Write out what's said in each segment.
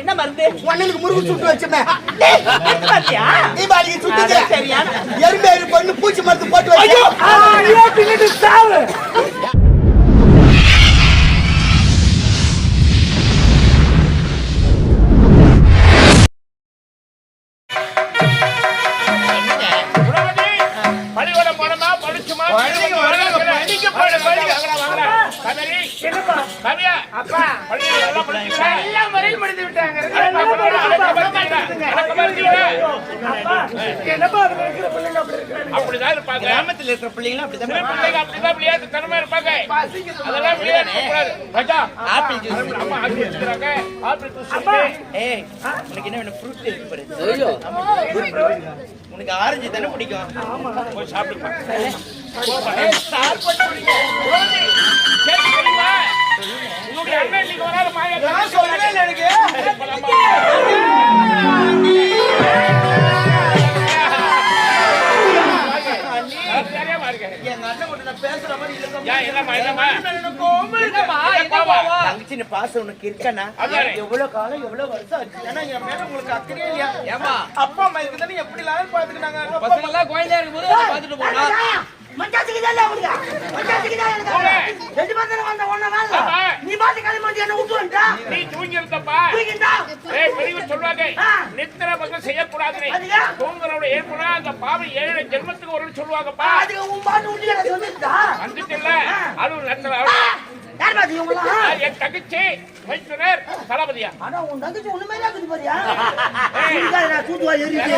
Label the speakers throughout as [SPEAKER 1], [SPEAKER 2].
[SPEAKER 1] என்ன மருந்து
[SPEAKER 2] ஒண்ணுக்கு முருகு சுட்டு வச்சுமே.
[SPEAKER 1] டேய், எடுத்து பாத்தியா?
[SPEAKER 2] தீபாவளிக்கு சுட்டுச்சு.
[SPEAKER 1] அது சரியான.
[SPEAKER 2] எறும்பு எறும்பு பண்ணு பூச்சி மருந்து போட்டு
[SPEAKER 1] பின்னிட்டு சாவு.
[SPEAKER 3] படிச்சோமா, வாங்கடா. கமலி, கவியா?
[SPEAKER 2] எல்லாம் முறையில் விட்டாங்க.
[SPEAKER 3] அடக்கமா இருக்கீங்களா? அடக்கமா இருக்கீங்களா? அப்படிதான் இருப்பாங்க.
[SPEAKER 1] கிராமத்துல இருக்கிற பிள்ளைங்களும் அப்படிதான்
[SPEAKER 3] பிள்ளைங்க அப்படிதான் விளையாட்டுத்தனமா இருப்பாங்க. அதெல்லாம் விளையாட கூடாது. ராஜா
[SPEAKER 1] ஆப்பிள் ஜூஸ்
[SPEAKER 3] அம்மா ஆப்பிள் வச்சுக்கிறாங்க ஆப்பிள் ஜூஸ் இருக்கு.
[SPEAKER 1] ஏய் உனக்கு என்ன வேணும்? ஃப்ரூட் இருக்கு பாரு. உனக்கு ஆரஞ்சு தானே பிடிக்கும்.
[SPEAKER 3] போய் சாப்பிடுப்பா
[SPEAKER 1] சாப்பிட்டு
[SPEAKER 2] சொல்லவே இல்லை எனக்கு.
[SPEAKER 3] சரியா பாருங்க
[SPEAKER 1] எங்க அண்ணன் கூட நான் பேசுற மாதிரி இல்ல
[SPEAKER 3] ஏன் என்னம்மா என்னம்மா
[SPEAKER 1] என்னம்மா,
[SPEAKER 3] என்ன
[SPEAKER 1] என்னம்மா?
[SPEAKER 3] கோவம்?
[SPEAKER 1] தங்கச்சி நீ பாசம் உனக்கு இருக்கனா. எவ்வளவு காலம் எவ்வளவு வருஷம் ஆச்சு ஏன்னா என் மேல உங்களுக்கு அக்கறையே இல்லையா
[SPEAKER 2] அப்பா அம்மா இருக்குதானே எப்படி இல்லாத பாத்துக்கிட்டாங்க
[SPEAKER 4] பசங்க எல்லாம் குழந்தையா இருக்கும்போது அதை பார்த்துட்டு போனா
[SPEAKER 2] மச்சாச்சுக்கு தான் அவனுக்கு. தான் எனக்கு ரெண்டு வந்த ஒண்ணு வேலை. நீ பாத்து கிளம்பி என்ன விட்டு வந்துட்டா
[SPEAKER 3] நீ தூங்கி இருந்தப்பா
[SPEAKER 2] தூக்கிட்டா
[SPEAKER 3] ஏய் பெரியவர் சொல்லுவாங்க
[SPEAKER 2] ஆ.
[SPEAKER 3] நித்திர பக்கம் செய்யக்கூடாது
[SPEAKER 2] அதுக்கு?
[SPEAKER 3] தூங்குறோட ஏற்படா அந்த பாவம் ஏழு ஜென்மத்துக்கு ஒரு சொல்லுவாங்கப்பா.
[SPEAKER 2] அதுக்கு உன் பாட்டு விட்டு
[SPEAKER 3] வந்துட்டுல அது லட்சணம்
[SPEAKER 2] யார் பாத்து இவங்களாம்
[SPEAKER 3] என் தங்கச்சி தளபதியா?
[SPEAKER 2] ஆனா உன் தங்கச்சி ஒண்ணுமே இருக்குது பாரியா? நான் தூத்துவா எரியுது.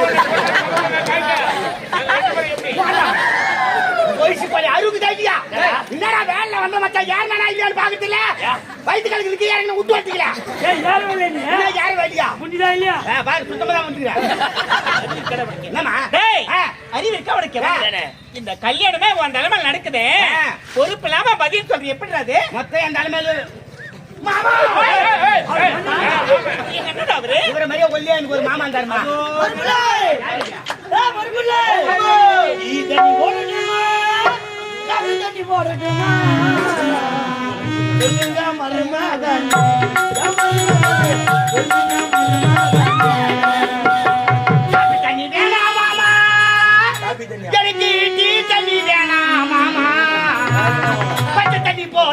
[SPEAKER 2] வயசு பாரு அறுபது தாண்டியா? என்னடா வேலை வந்த மச்சான்? யார் நானா இல்லையான்னு பாக்குறதுல வயிற்று கலக்கு யாருன்னு விட்டு வச்சுக்கிறேன் யாரு வேலையா
[SPEAKER 1] புரியுதா இல்லையா?
[SPEAKER 2] ஆ, பாரு சுத்தமா தான் வந்துக்கிறேன் என்னம்மா?
[SPEAKER 1] இந்த கல்யாணமே உன் தலைமையில நடக்குது. பொறுப்பு இல்லாம பதில் சொல்ற எப்படி அது?
[SPEAKER 2] மொத்தம் என் தலைமையில இவர மாதிரியே ஒல்லியா எனக்கு ஒரு மாமா தருமா தண்ணி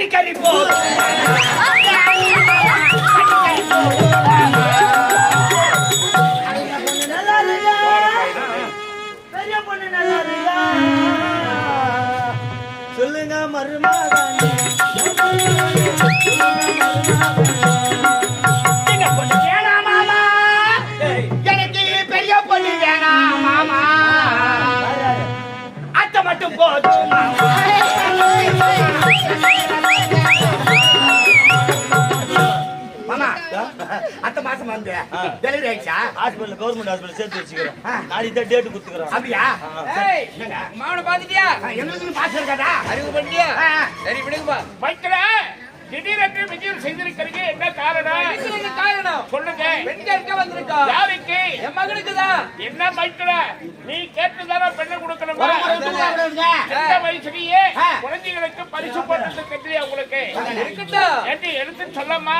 [SPEAKER 2] இருக்கா? சொல்லுங்க மருமகனே சின்ன பொண்ணு வேணாம் மாமா எனக்கு பெரிய பொண்ணு வேணாம் மாமா அத்தை மட்டும் போதும் அத்தை மாசம் வந்து டெலிவரி ஆயிடுச்சா?
[SPEAKER 1] ஹாஸ்பிடல் கவர்மெண்ட் ஹாஸ்பிடல் சேர்த்து வச்சுக்கிறேன் நாளைக்கு தான் டேட் குத்துக்கிறோம்.
[SPEAKER 2] அப்படியா?
[SPEAKER 4] ஏய்
[SPEAKER 2] என்னங்க
[SPEAKER 4] மாவன பாத்துட்டியா
[SPEAKER 2] எங்களுக்கு பாஸ் இருக்காதா
[SPEAKER 4] அறிவு பண்ணியா. சரி விடுங்கப்பா.
[SPEAKER 3] வைத்திர திடீரென்று விஜயம் செய்திருக்கிறீங்க. என்ன காரணம்?
[SPEAKER 4] காரணம்.
[SPEAKER 3] சொல்லுங்க.
[SPEAKER 4] பெண்களுக்கு வந்திருக்கா?
[SPEAKER 3] யாருக்கு?
[SPEAKER 4] என் மகனுக்கு தான்
[SPEAKER 3] என்ன வைத்திர நீ கேட்டுதானே பெண்ணை கொடுக்கணுமா. எந்த வயசுலயே. குழந்தைகளுக்கு பரிசு போட்டது கட்டியா உங்களுக்கு?
[SPEAKER 4] இருக்கட்டும்.
[SPEAKER 3] ஏண்டி எடுத்து சொல்லம்மா.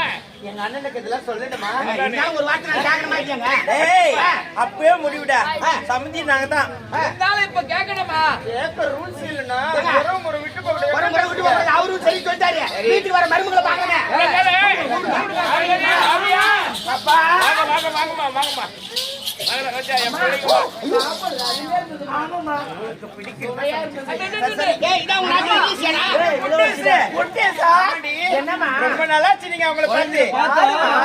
[SPEAKER 1] எங்க அண்ணனுக்கு இதெல்லாம் சொல்லணுமா
[SPEAKER 2] என்ன ஒரு வார்த்தை நான் கேட்கணுமா இல்லையாங்க?
[SPEAKER 1] அப்பவே முடிவிடா. சமந்தி நாங்க தான்
[SPEAKER 4] இருந்தாலும் இப்ப கேட்கணுமா?
[SPEAKER 1] கேட்க ரூல்ஸ் இல்லனா
[SPEAKER 2] ஏங்க,
[SPEAKER 3] உறவு முறை விட்டு போக
[SPEAKER 2] ஒரு முறை விட்டு போறது அவரும் சரி சொல்லிட்டாரு. வீட்டுக்கு வர மருமகளை பார்க்கணும்.
[SPEAKER 5] ரொம்ப நல்லா நீங்க அவங்கள பார்த்து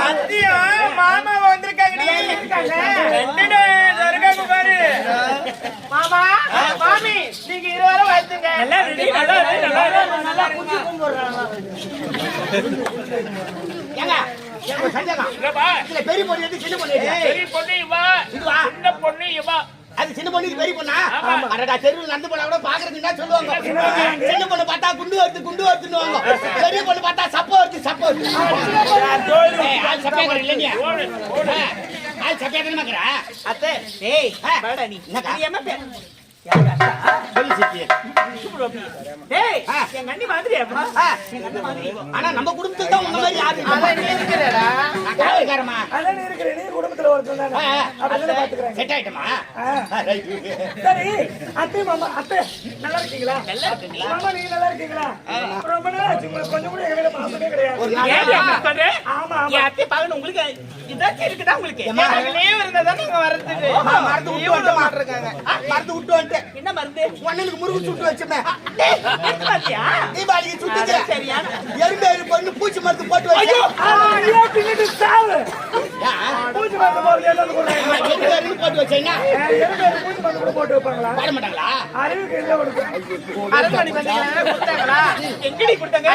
[SPEAKER 5] அத்தியும் மாமா வந்திருக்காங்க பாரு.
[SPEAKER 2] மாமா, மாமி, நீங்க இருவரும் வந்துங்க.
[SPEAKER 6] நல்லா ரெடி நல்லா ரெடி நல்லா ரெடி
[SPEAKER 2] நல்லா குச்சி கும்பிடுறாங்க. ஏங்க, எனக்கு ஒரு சந்தேகம்.
[SPEAKER 6] இல்லப்பா.
[SPEAKER 2] இதுல பெரிய பொண்ணு சின்ன பொண்ணு?
[SPEAKER 6] பெரிய பொண்ணு இவா.
[SPEAKER 2] இதுவா?
[SPEAKER 6] சின்ன பொண்ணு இவா.
[SPEAKER 2] அது சின்ன பொண்ணு பெரிய பொண்ணா. அடடா தெருவில் நடந்து போனா கூட பாக்குறதுக்கு என்ன சொல்லுவாங்க? சின்ன பொண்ணு பார்த்தா குண்டு வருது குண்டு வருதுன்னுவாங்க பெரிய பொண்ணு பார்த்தா சப்போ வருது சப்போ வருது. ஏய், ஆள் சப்பையா தானே
[SPEAKER 5] அத்தை
[SPEAKER 2] ஆ.
[SPEAKER 5] வாடா நீ என்ன
[SPEAKER 2] சொல்லு ஆனா நம்ம குடும்பத்துக்கு தான் உங்க மாதிரி யாரு
[SPEAKER 5] இருக்கிறடா.
[SPEAKER 6] அதான் நீ குடும்பத்துல பாத்துக்கிறேன்
[SPEAKER 2] செட் ஆயிட்டமா?
[SPEAKER 6] சரி அத்தை மாமா அத்தை நல்லா இருக்கீங்களா? நல்லா இருக்கீங்களா? மாமா நீங்க நல்லா இருக்கீங்களா? ரொம்ப நாள் ஆச்சு உங்களுக்கு கொஞ்சம் கூட எங்க கிடையாது? ஆமா ஆமா.
[SPEAKER 5] அத்தை உங்களுக்கு இதாச்சும் இருக்குதா உங்களுக்கு?
[SPEAKER 2] மறந்து விட்டு. ஆ, மறந்து விட்டு வந்துட்டேன்
[SPEAKER 5] என்ன மருந்து
[SPEAKER 2] ஒன்னனுக்கு முருகு சுட்டு வச்சுமே.
[SPEAKER 5] டேய், எடுத்து பாத்தியா?
[SPEAKER 2] தீபாவளிக்கு சுட்டுச்சு.
[SPEAKER 5] அது சரியான.
[SPEAKER 2] எறும்பு எறும்பு பண்ணு பூச்சி மருந்து போட்டு வச்சு
[SPEAKER 6] ஐயோ பின்னிட்டு சாவு.
[SPEAKER 2] ஏன்?
[SPEAKER 6] பூச்சி மருந்து போட்டு
[SPEAKER 2] போட்டு வச்சீங்கன்னா
[SPEAKER 6] போட்டு வைப்பாங்களா?
[SPEAKER 2] பாட மாட்டாங்களா?
[SPEAKER 6] அறிவுக்கு இல்லை?
[SPEAKER 5] எங்கடி கொடுத்தாங்க?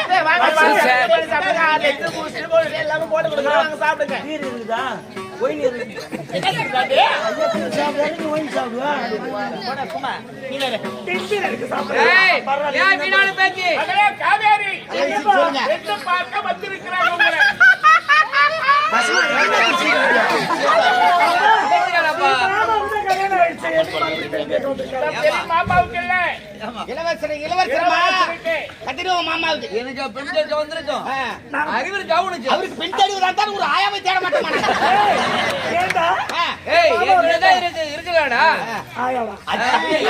[SPEAKER 5] எல்லாமே போட்டு சாப்பிடுங்க.
[SPEAKER 6] நீர் இருக்குதா? ஒயின் காவேரி. பார்க்க வந்திருக்கிறாங்க உங்களை?
[SPEAKER 5] மாமாவுக்கு
[SPEAKER 4] எனக்கு பெண் கேட்க வந்திருக்கோம் அறிவு கவனிச்சு
[SPEAKER 2] அவருக்கு பெண் தேடி தான் ஒரு ஆயாவை தேட மாட்டோமா
[SPEAKER 6] ஏண்டா
[SPEAKER 4] ஏய் ஏற்கனவே இருக்கு இருக்குதாடா
[SPEAKER 6] ஆயாவா
[SPEAKER 2] அது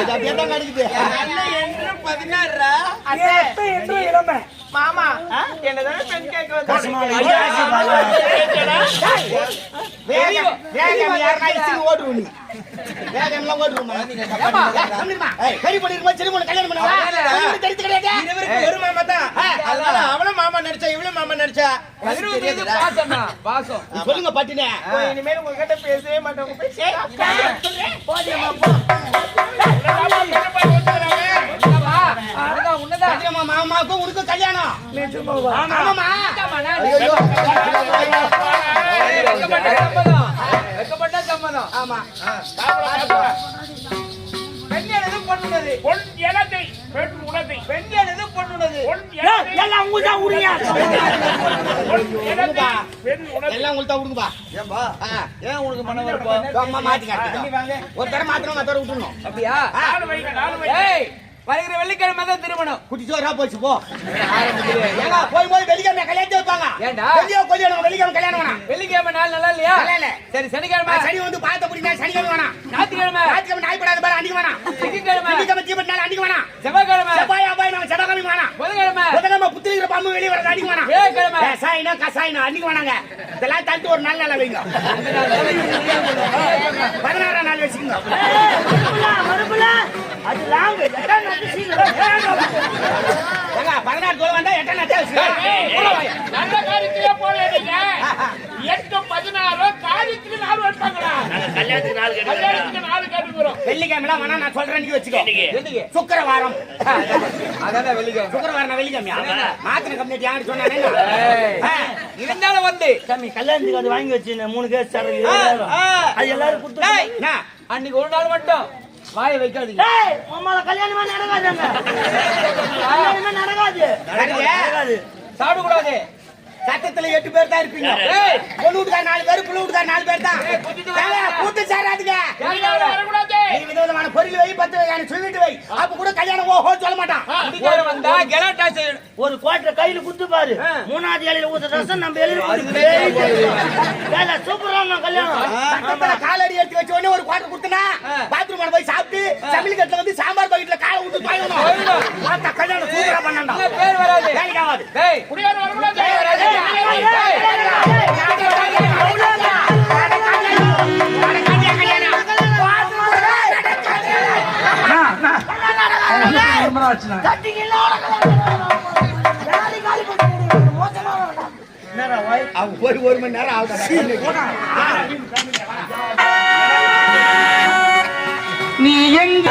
[SPEAKER 2] அப்படியே தான் கிடைக்குது
[SPEAKER 5] அண்ணன் என்று பதினாறுரா.
[SPEAKER 6] என் அத்தை என்றும் இளமை
[SPEAKER 5] மாமா என்னதானே பெண் கேட்க
[SPEAKER 2] இசுக்கு ஓடுவோம் வேகம்லாம் ஓடுவோமா கல்யாணம் பண்ணுவா உங்களுக்கு தெரிஞ்சு கிடையாது
[SPEAKER 5] ஒரு மாமா தான் அதனால அவளும் மாமா நடிச்சா இவளும் மாமா நடிச்சா
[SPEAKER 2] சொல்லுங்க பட்டினே
[SPEAKER 5] இனிமேல் உங்ககிட்ட பேசவே மாட்டேன்
[SPEAKER 4] உன்னதான்
[SPEAKER 2] கதிரம்மா மாமாவுக்கும் உனக்கும் கல்யாணம். ஆமாமா
[SPEAKER 4] சம்மதம்.
[SPEAKER 2] ஆமா.
[SPEAKER 4] பெண் எனது பொண்ணுனது?
[SPEAKER 6] பொன் எனதை பெண் உனதை.
[SPEAKER 4] பெண் எனது பொண்ணுனது?
[SPEAKER 6] பொன் எனதை.
[SPEAKER 2] எல்லாம் உங்களுக்கு தான் உரியா?
[SPEAKER 6] பொன் எனதை பெண் உனதை.
[SPEAKER 2] எல்லாம் உங்களுக்கு தான் உடுங்கப்பா
[SPEAKER 4] ஏன்பா?
[SPEAKER 2] ஆ.
[SPEAKER 4] ஏன் உனக்கு மன வருப்பா
[SPEAKER 2] அம்மா மாத்தி காட்டுங்க ஒரு தடவை மாத்தணும் மத்தவரை விட்டுணும்
[SPEAKER 4] அப்படியா? ஏய் வருகிற வெள்ளிக்கிழமை தான் திருமணம்.
[SPEAKER 2] குட்டி சோறா போச்சு போ. ஏங்க போய் போய் வெள்ளிக்கிழமை கல்யாணத்தை வைப்பாங்க
[SPEAKER 4] ஏன்டா?
[SPEAKER 2] வெள்ளியோ கல்யாணம் வெள்ளிக்கிழமை கல்யாணம் வேணாம்.
[SPEAKER 4] வெள்ளிக்கிழமை நாள் நல்லா இல்லையா?
[SPEAKER 2] நல்லா இல்ல.
[SPEAKER 4] சரி சனிக்கிழமை.
[SPEAKER 2] சனி வந்து பார்த்த முடியுமா சனிக்கிழமை வேணாம்.
[SPEAKER 4] ஞாயிற்றுக்கிழமை.
[SPEAKER 2] ஞாயிற்றுக்கிழமை நாய்ப்படாத பாரு அன்னைக்கு வேணாம்.
[SPEAKER 4] திங்கட்கிழமை.
[SPEAKER 2] வெள்ளிக்கிழமை தீபத்தினால அன்னைக்கு வேணாம்.
[SPEAKER 4] செவ்வாய்க்கிழமை.
[SPEAKER 2] செவ்வாய் அவ்வாய் நம்ம செவ்வாய்க்கிழமை வேணாம்.
[SPEAKER 4] புதன்கிழமை.
[SPEAKER 2] புதன்கிழமை புத்திரிக்கிற பாம்பு வெளியே வரது அன்னைக்கு வேணாம்.
[SPEAKER 4] வியாழக்கிழமை.
[SPEAKER 2] கசாயினா கசாயினா அன்னைக்கு வேணாங்க. இதெல்லாம் தள்ளிட்டு ஒரு நாள் நல்லா வைங்க. பதினாறாம் நாள் வச்சுக்கோங்க. அது லாங் ஏங்க பதினாறு தோலை வந்தா எட்டாம் நாள் வச்சுக்கோங்க
[SPEAKER 6] நல்ல காரியத்திலே போல எட்டு பதினாறு காரியத்துக்கு நாலு வைப்பாங்களா
[SPEAKER 2] கல்யாணத்துக்கு நாள்
[SPEAKER 6] கல்யாணத்துக்கு நாலு கேட்டுக்கிறோம்
[SPEAKER 2] வெள்ளிக்கிழமை வேணா நான் சொல்றேன் நீங்க வச்சுக்கோ? சுக்கரவாரம்.
[SPEAKER 4] அதானே வெள்ளிக்கிழமை.
[SPEAKER 2] சுக்கரவாரம் வெள்ளிக்கிழமையா? மாத்திரை கம்பெனி யாரு சொன்னானே.
[SPEAKER 4] இருந்தாலும் வந்து.
[SPEAKER 7] சாமி கல்யாணத்துக்கு அது வாங்கி வச்சு மூணு கேஸ். அது எல்லாரும் கொடுத்து?
[SPEAKER 4] அன்னைக்கு ஒரு நாள் மட்டும். வாயை வைக்காதீங்க.
[SPEAKER 7] டேய் உமால கல்யாணமே நடக்காதுங்க. கல்யாணமே நடக்காது.
[SPEAKER 2] நடக்குது.
[SPEAKER 7] நடக்காது.
[SPEAKER 4] சாப்பிட கூடாது
[SPEAKER 2] சட்டத்துல எட்டு பேர் தான் இருப்பீங்க. பொண்ணு வீட்டுக்கார நாலு பேர் புள்ள வீட்டுக்கார நாலு பேர் தான்.
[SPEAKER 4] வா.
[SPEAKER 2] கூட்டு சேராதுங்க. நீ விதவிதமான பொருள் வை பத்து வகையான சொல்லிட்டு வை. அப்ப கூட கல்யாணம் ஓஹோ சொல்ல மாட்டான்.
[SPEAKER 4] வந்தா? கெலாட்டா செய்யணும்
[SPEAKER 7] ஒரு கோட்டை கையில குத்து பாரு. மூணாவது இலையில ஊத்த ரசம் நம்ம எழுதி சூப்பரான கல்யாணம்.
[SPEAKER 2] சட்டத்துல காலடி எடுத்து வச்ச உடனே ஒரு குவாட்டர் கொடுத்தனா. பாத்ரூம் போய் சாப்பிட்டு சமையல் கட்டுல வந்து சாம்பார் பக்கெட்ல காலை விட்டு பாயணும் கல்யாணம் சூப்பரா
[SPEAKER 4] இல்ல, பேர் வராது.
[SPEAKER 2] வேலைக்கு ஆகாது
[SPEAKER 4] டேய்
[SPEAKER 6] குடியாரம் வரக்கூடாது.
[SPEAKER 8] ஒரு மணி நேரம் ஆகுது
[SPEAKER 9] நீ எங்க?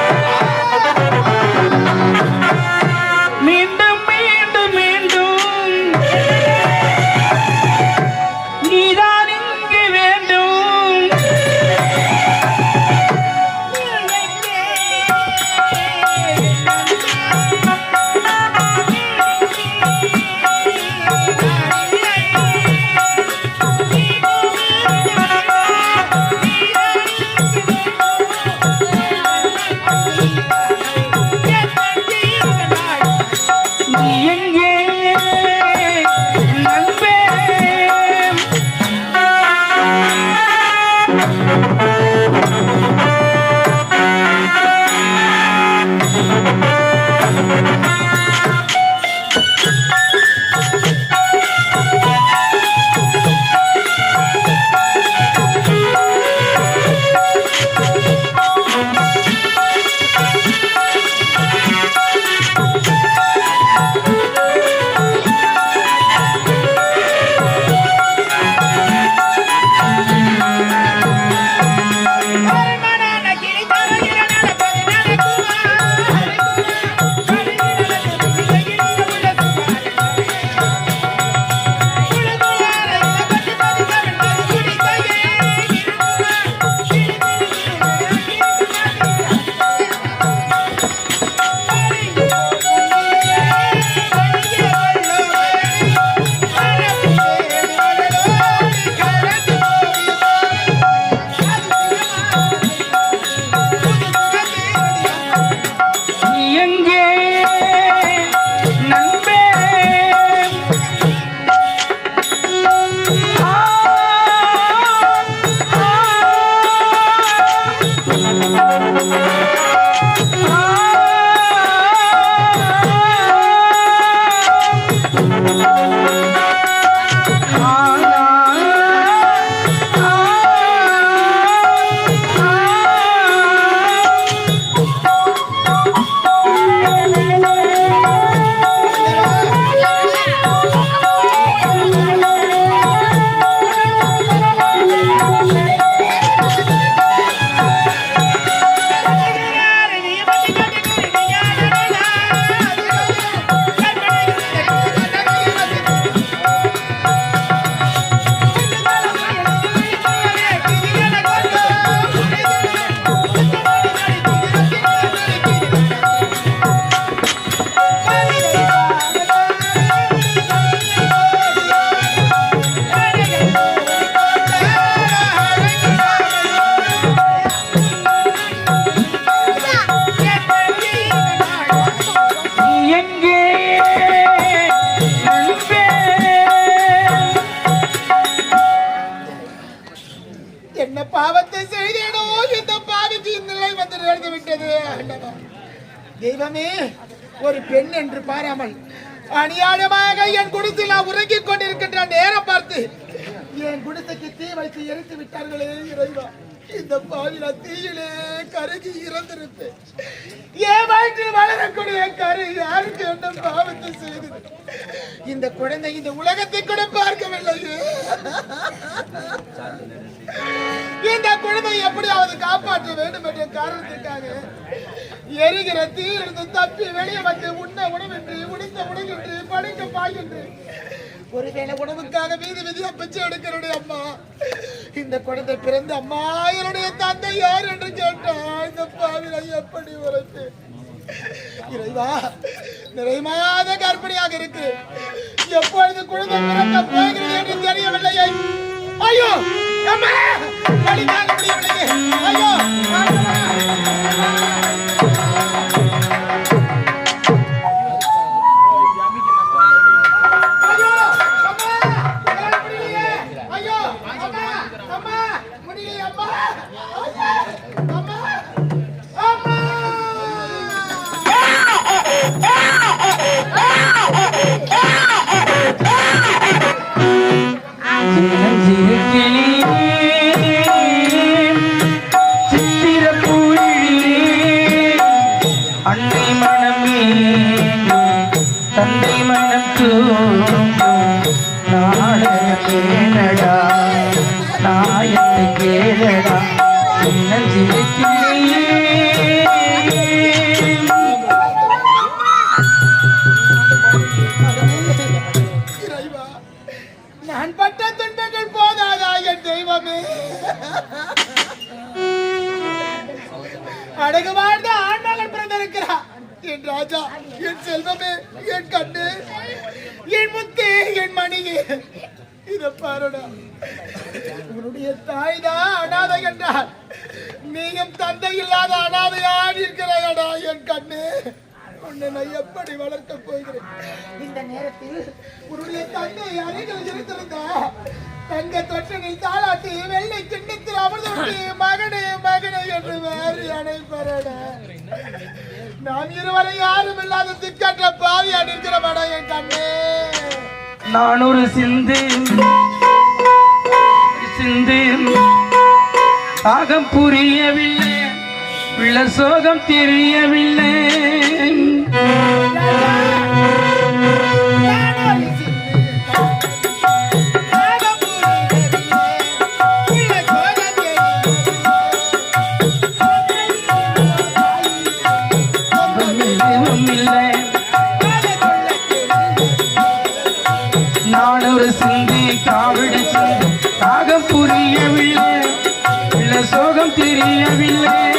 [SPEAKER 8] என்ன பாவத்தை செய்தேனோ இந்த பாவிக்கு நிலை வந்து நடந்து விட்டது. தெய்வமே ஒரு பெண் என்று பாராமல் அநியாயமாக என் குடிசையில் நான் உறங்கிக் கொண்டிருக்கின்ற நேரம் பார்த்து என் குடிசைக்கு தீ வைத்து எரித்து விட்டார்களே இறைவா. இந்த பாவி நான் தீயிலே கருகி இறந்திருப்பேன். என் வயிற்றில் வளரக்கூடிய கரு யாருக்கு என்ன பாவத்தை செய்தது? இந்த குழந்தை இந்த உலகத்தை கூட பார்க்கவில்லை இந்த குழந்தை எப்படியாவது காப்பாற்ற வேண்டும் என்ற காரணத்திற்காக எரிகிற தீயிலிருந்து தப்பி வெளியே வந்து உண்ண உணவின்றி உடுத்த உணவின்றி படுக்க பாயின்றி ஒருவேளை உணவுக்காக வீதி வீதியா பிச்சை எடுக்கிறோடைய அம்மா. இந்த குழந்தை பிறந்த அம்மா என்னுடைய தந்தை யார் என்று கேட்டான் இந்த பாவிலை எப்படி உரைத்து இறைவா நிறைமாத கர்ப்பிணியாக இருக்கு. எப்பொழுது குழந்தை பிறக்க போகிறது என்று தெரியவில்லையே ஐயோ அம்மா தாங்க ஐயோ ஆண்டவா! ஐயோ என் செல்வமே என் கண்ணு என் முத்து என் மணியே. இத பாருடா. உன்னுடைய தாய் தான் அனாதை என்றார். நீயும் தந்தை இல்லாத அனாதையா இருக்கிறாயடா என் கண்ணு. உன்னை நான் எப்படி வளர்க்க போகிறேன்? இந்த நேரத்தில் உன்னுடைய தந்தை அருகில் இருந்திருந்தா தங்க தொட்டனை தாளாட்டி வெள்ளை கிண்ணத்தில் அமர்ந்து மகனே மகனே என்று வேறு அணைப்பறடா. நாம் இருவரை யாரும் இல்லாத திக்கற்ற பாவி படம் என் கண்ணே.
[SPEAKER 9] நான் ஒரு சிந்து சிந்து தாகம் புரியவில்லை உள்ள சோகம் தெரியவில்லை. தெரியவில்லை.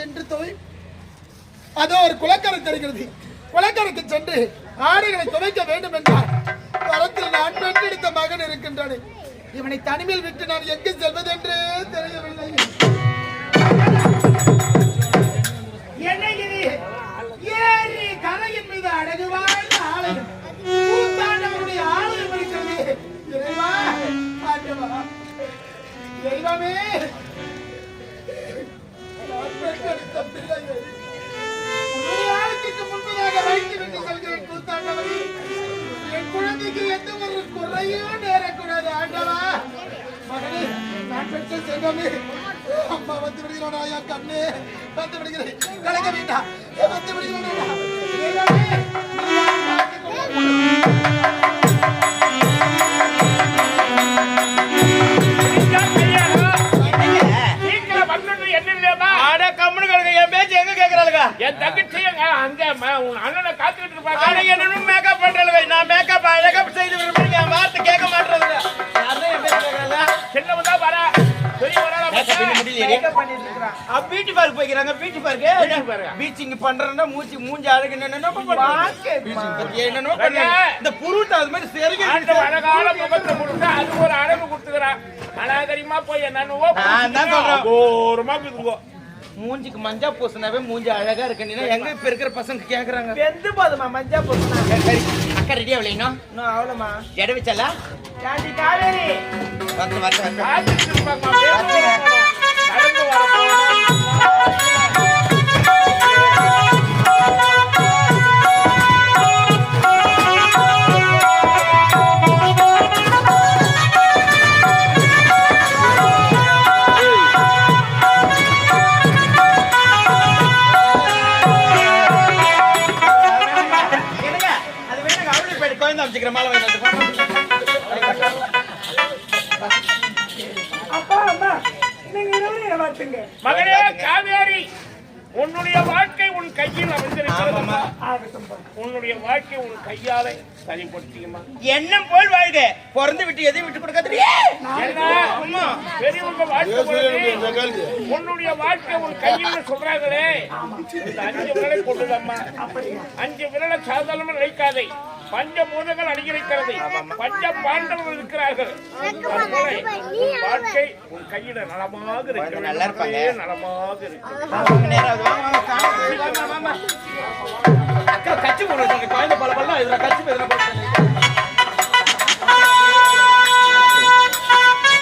[SPEAKER 8] சென்று துவை அதோ ஒரு குளக்கரை தெரிகிறது. குளக்கரைக்கு சென்று ஆடைகளை துவைக்க வேண்டும் என்றார். வரத்தில் நான் பெற்றெடுத்த மகன் இருக்கின்றானே. இவனை தனிமையில் விட்டு நான் எங்கு செல்வது என்று தெரியவில்லை. என்ன ஏரி கரையின் மீது அழகு வாழ்ந்த ஆலயம் கூத்தாண்டவருடைய ஆலயம் இருக்கிறது இறைவா ஆண்டவா தெய்வமே செல்கிறேன் என் குழந்தைக்கு எந்த ஒரு குறையும் நேரக்கூடாது ஆண்டவா. மகனே நான் பெற்ற செல்வமே. அம்மா வந்து விடுகிறானா கண்ணு. வந்து விடுகிறேன் கலக்க வேண்டாம். வந்து விடுகிறானா நீங்க மேக்கப் பண்றதுல நான் மேக்கப்
[SPEAKER 1] அழகப்
[SPEAKER 5] செய்து விரும்புறீங்க என்
[SPEAKER 1] கேட்க மாட்டேறதுல யாரும் என் பேர் கேட்கல சின்னவன் தான் வரா. பியூட்டி பார்க் போய்க்கிறாங்க. பியூட்டி பார்க் பீச்சிங் பண்றேன்னா மூஞ்சி அழகு என்னென்ன என்னென்ன இந்த புருட்டு அது மாதிரி செருகி
[SPEAKER 3] அழகான முகத்தை கொடுத்தா அது ஒரு அழகு கொடுத்துக்கிறான். அழகரியமா போய்
[SPEAKER 1] என்னன்னு
[SPEAKER 3] ஓரமா இருக்குங்க
[SPEAKER 1] மூஞ்சிக்கு மஞ்சா பூசினாவே மூஞ்சி அழகா இருக்குன்னா எங்க இப்ப இருக்கிற பசங்க கேக்குறாங்க?
[SPEAKER 5] வெந்து போதுமா மஞ்சா
[SPEAKER 1] சரி, அக்கா ரெடியா விளையணும்?
[SPEAKER 5] இன்னும் அவ்வளோமா
[SPEAKER 1] எடை வச்சல?
[SPEAKER 5] காவேரி?
[SPEAKER 1] வந்து வந்து வந்து
[SPEAKER 6] பார்த்துங்க
[SPEAKER 3] மகளே காவேரி உன்னுடைய வாழ்க்கை உன் கையில் அமைந்திருக்கிறது
[SPEAKER 6] ஆகட்டும் பா.
[SPEAKER 3] உன்னுடைய வாழ்க்கை உன் கையாலே சரிப்படுத்தியுமா
[SPEAKER 1] எண்ணம் போல் வாழ்க. பிறந்து விட்டு எதையும் விட்டு கொடுக்காதே
[SPEAKER 3] என்ன? அம்மா. பெரியவங்க வாழ்க்கை உன்னுடைய வாழ்க்கை உன் கையில் சொல்றாங்களே அஞ்சு விரலை கொண்டுதம்மா அஞ்சு விரலை சாதாரணமா நினைக்காதே. பஞ்ச பூதங்கள் அணிகிறது பஞ்ச பாண்டவர்கள் இருக்கிறார்கள். வாழ்க்கை உன் கையில நலமாக
[SPEAKER 1] இருப்பாங்க.
[SPEAKER 3] நலமாக.
[SPEAKER 1] அக்கா கச்சி போடுறது குழந்தை பல பல்லாம் இதுல போட்டு